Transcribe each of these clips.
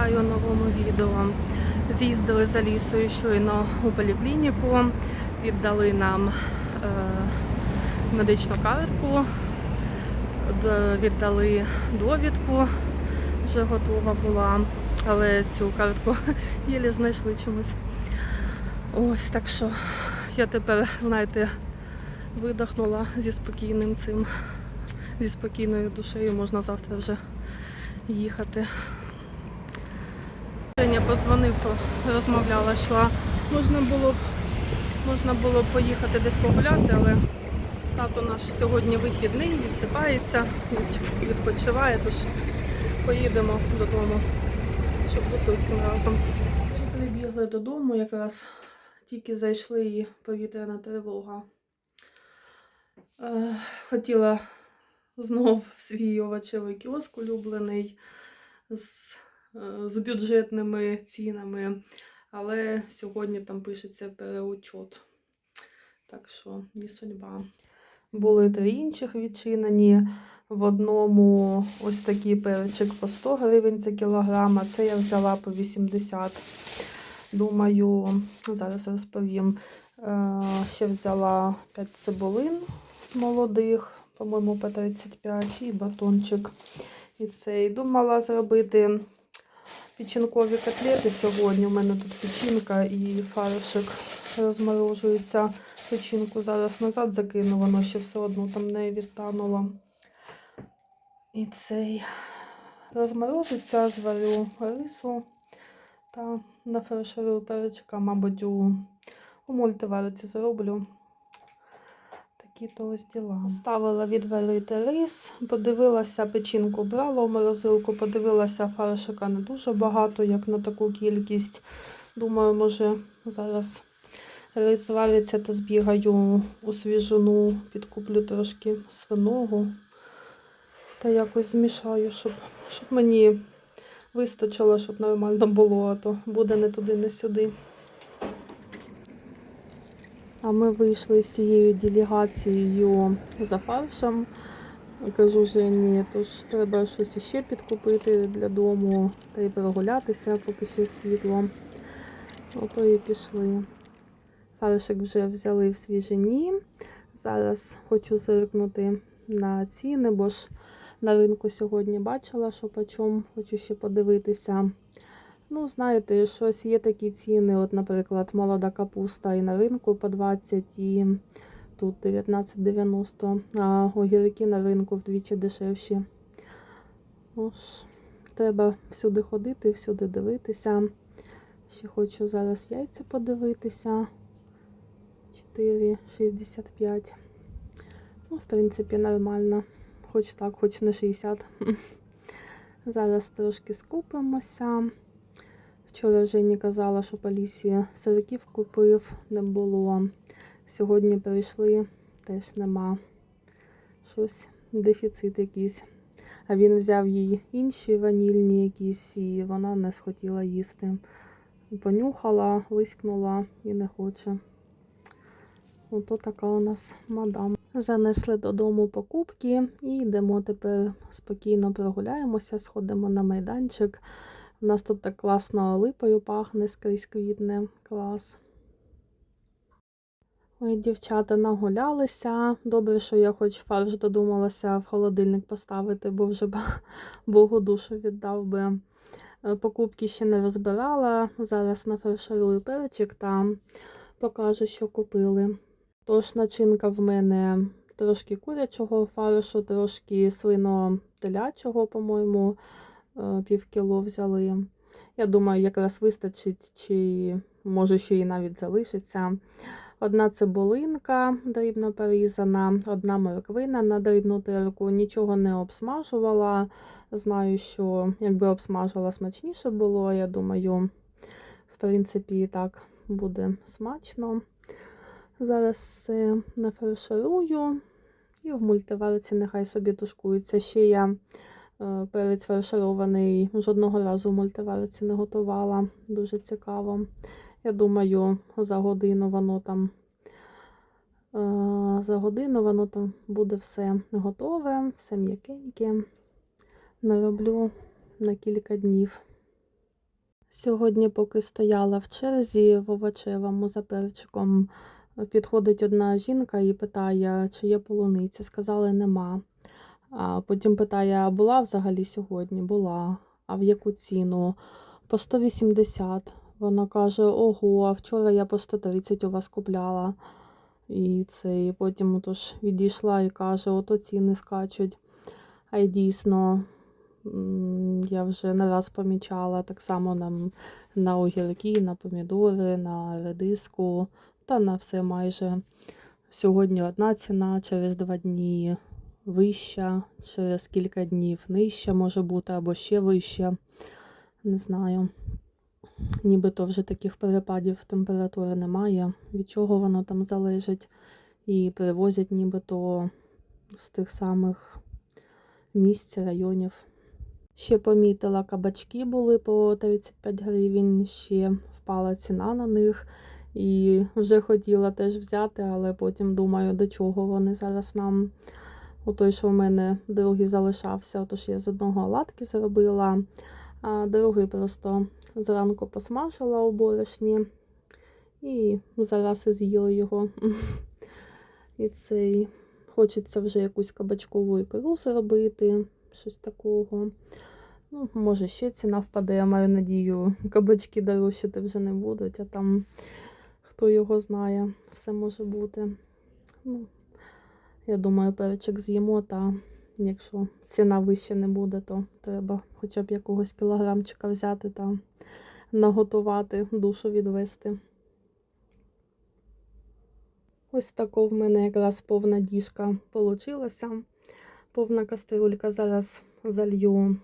вітаю у новому відео. З'їздили за лісою щойно у поліклініку, віддали нам е, медичну картку, віддали довідку, вже готова була, але цю картку єлі знайшли чомусь. Ось так що я тепер, знаєте, видихнула зі спокійним цим, зі спокійною душею, можна завтра вже їхати. Позвонив, то розмовляла, йшла. Можна було б, можна було б поїхати десь погуляти, але тато наш сьогодні вихідний, відсипається, від- відпочиває, тож поїдемо додому, щоб бути всім разом. Прибігли додому, якраз тільки зайшли і повітряна тривога. Е, Хотіла знов свій овочевий кіоск улюблений з, з бюджетними цінами, але сьогодні там пишеться переучот. Так що не судьба. Були три інших відчинені. В одному ось такий перчик по 100 гривень за кілограм, а це я взяла по 80. Думаю, зараз розповім. Е, Ще взяла 5 цибулин молодих, по-моєму, по 35 і батончик. І цей думала зробити печінкові котлети сьогодні. У мене тут печінка і фаршик розморожується. Печінку зараз назад закину, воно ще все одно там не відтануло. І цей розморозиться, зварю рису та нафарширую перчика, мабуть, у, у мультиварці зроблю. Такі то ось діла. Ставила відварити рис, подивилася, печінку брала в морозилку, подивилася фаршика не дуже багато, як на таку кількість. Думаю, може зараз рис звариться та збігаю у свіжину, підкуплю трошки свиного та якось змішаю, щоб, щоб мені вистачило, щоб нормально було, а то буде не туди, не сюди. А ми вийшли всією делегацією за фаршем. Кажу Жені, тож треба щось іще підкупити для дому та й прогулятися, поки ще світло. Ото і пішли. Фаршик вже взяли в свіжині. Зараз хочу зиркнути на ціни, бо ж на ринку сьогодні бачила, що по чому, хочу ще подивитися. Ну, знаєте, щось є такі ціни. От, наприклад, молода капуста і на ринку по 20, і тут 19,90, а огірки на ринку вдвічі дешевші. Ось, треба всюди ходити, всюди дивитися. Ще хочу зараз яйця подивитися. 4,65. Ну, в принципі, нормально. Хоч так, хоч не 60. Зараз трошки скупимося. Вчора Жені казала, що по лісі сирків купив, не було. Сьогодні прийшли, теж нема. Щось дефіцит якийсь. А він взяв їй інші ванільні якісь, і вона не схотіла їсти. Понюхала, вискнула і не хоче. Ото така у нас мадам. Занесли додому покупки і йдемо тепер спокійно прогуляємося, сходимо на майданчик. У нас тут так класно липою пахне, скрізь квітне. Клас. Ой, дівчата нагулялися. Добре, що я хоч фарш додумалася в холодильник поставити, бо вже б Богу душу віддав би. Е, Покупки ще не розбирала. Зараз нафарширую перчик та покажу, що купили. Тож начинка в мене трошки курячого фаршу, трошки свино-телячого, по-моєму, е, півкіло взяли. Я думаю, якраз вистачить, чи може ще і навіть залишиться. Одна цибулинка дрібно порізана, одна морквина на дрібну терку. Нічого не обсмажувала. Знаю, що якби обсмажила, смачніше було. Я думаю, в принципі, так буде смачно. Зараз все нафарширую і в мультиварці нехай собі тушкується. Ще я перець фарширований жодного разу в мультиварці не готувала. Дуже цікаво. Я думаю, за годину воно там е, за годину воно там буде все готове, все м'якеньке. Нароблю на кілька днів. Сьогодні, поки стояла в черзі в овочевому за перчиком, підходить одна жінка і питає, чи є полуниця. Сказали, нема. А потім питає, а була взагалі сьогодні? Була. А в яку ціну? По 180. Вона каже: Ого, а вчора я по 130 у вас купляла. І це, і потім отож відійшла і каже, ото ціни скачуть. А й дійсно, я вже не раз помічала так само на, на огірки, на помідори, на редиску та на все майже. Сьогодні одна ціна, через два дні вища, через кілька днів нижча може бути або ще вища. Не знаю. Нібито вже таких перепадів температури немає. Від чого воно там залежить. І привозять нібито з тих самих місць, районів. Ще помітила, кабачки були по 35 гривень, ще впала ціна на них. І вже хотіла теж взяти, але потім думаю, до чого вони зараз нам. У той, що в мене другий залишався, отож я з одного оладки зробила, а другий просто зранку посмажила у борошні і зараз і з'їла його. І цей хочеться вже якусь кабачкову ікру зробити, щось такого. Ну, може, ще ціна впаде, я маю надію, кабачки дорожчати вже не будуть, а там хто його знає, все може бути. Ну, я думаю, перчик з'їмо, та якщо ціна вища не буде, то треба хоча б якогось кілограмчика взяти та наготувати, душу відвести. Ось тако в мене якраз повна діжка получилася. Повна кастрюлька. Зараз залью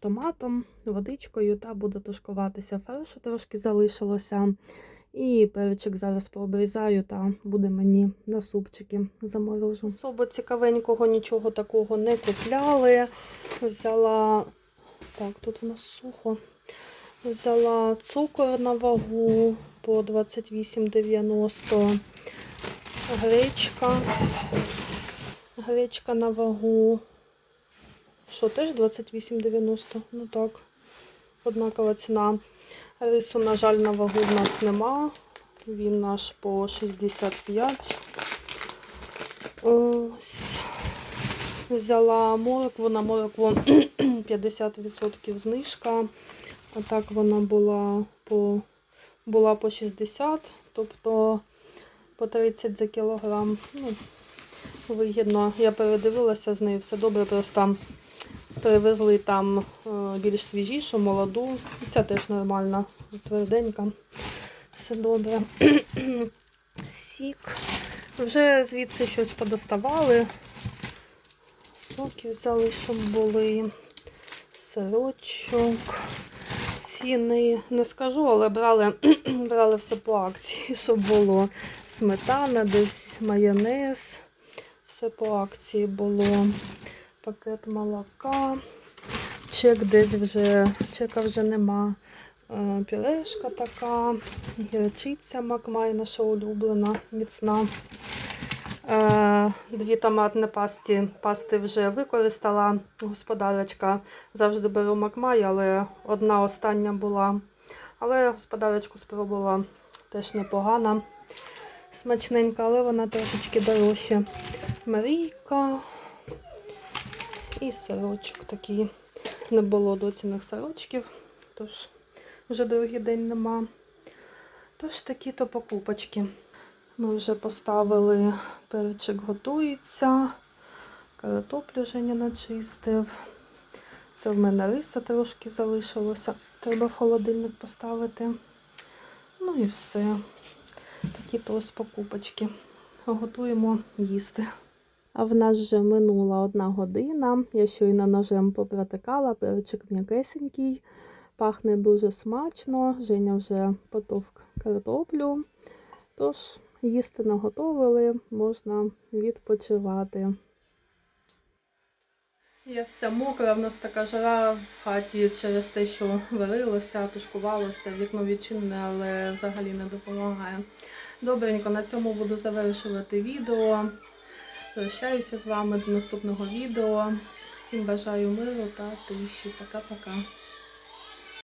томатом, водичкою та буду тушкуватися. Фаршу трошки залишилося. І перчик зараз пообрізаю та буде мені на супчики заморожу. Особо цікавенького нічого такого не купляли. Взяла. Так, тут у нас сухо. Взяла цукор на вагу по 28,90. Гречка. Гречка на вагу. Що, теж 28,90? Ну так. Однакова ціна. Рису, на жаль, на вагу в нас нема. Він наш по 65. Ось. Взяла моркву, на моркву 50% знижка. А так вона була по, була по 60, тобто по 30 за кілограм. Ну, вигідно. Я передивилася з нею, все добре, просто привезли там е, більш свіжішу, молоду. Ця теж нормальна, тверденька. Все добре. Сік. Вже звідси щось подоставали. Соки взяли, щоб були. Сирочок. Ціни не скажу, але брали, брали все по акції, щоб було сметана, десь майонез. Все по акції було. Пакет молока. Чек десь вже, чека вже нема. Е, Пюрешка така, гірчиця Макмай, наша улюблена, міцна. Е, Дві томатні пасти, пасти вже використала господарочка. Завжди беру Макмай, але одна остання була. Але господарочку спробувала теж непогана, смачненька, але вона трошечки дорожча. Марійка і сирочок такий. Не було доціних сирочків, тож вже другий день нема. Тож такі-то покупочки. Ми вже поставили, перчик готується, картоплю Женя начистив. Це в мене риса трошки залишилося. Треба в холодильник поставити. Ну і все. Такі то ось покупочки. Готуємо їсти. А в нас вже минула одна година. Я щойно ножем попротикала, перчик м'якесенький, пахне дуже смачно. Женя вже потовк картоплю. Тож, їсти наготовили, можна відпочивати. Я вся мокра, в нас така жара в хаті через те, що варилося, тушкувалося, вікно відчинене, але взагалі не допомагає. Добренько, на цьому буду завершувати відео. Прощаюся з вами до наступного відео. Всім бажаю миру та тиші. Пока-пока.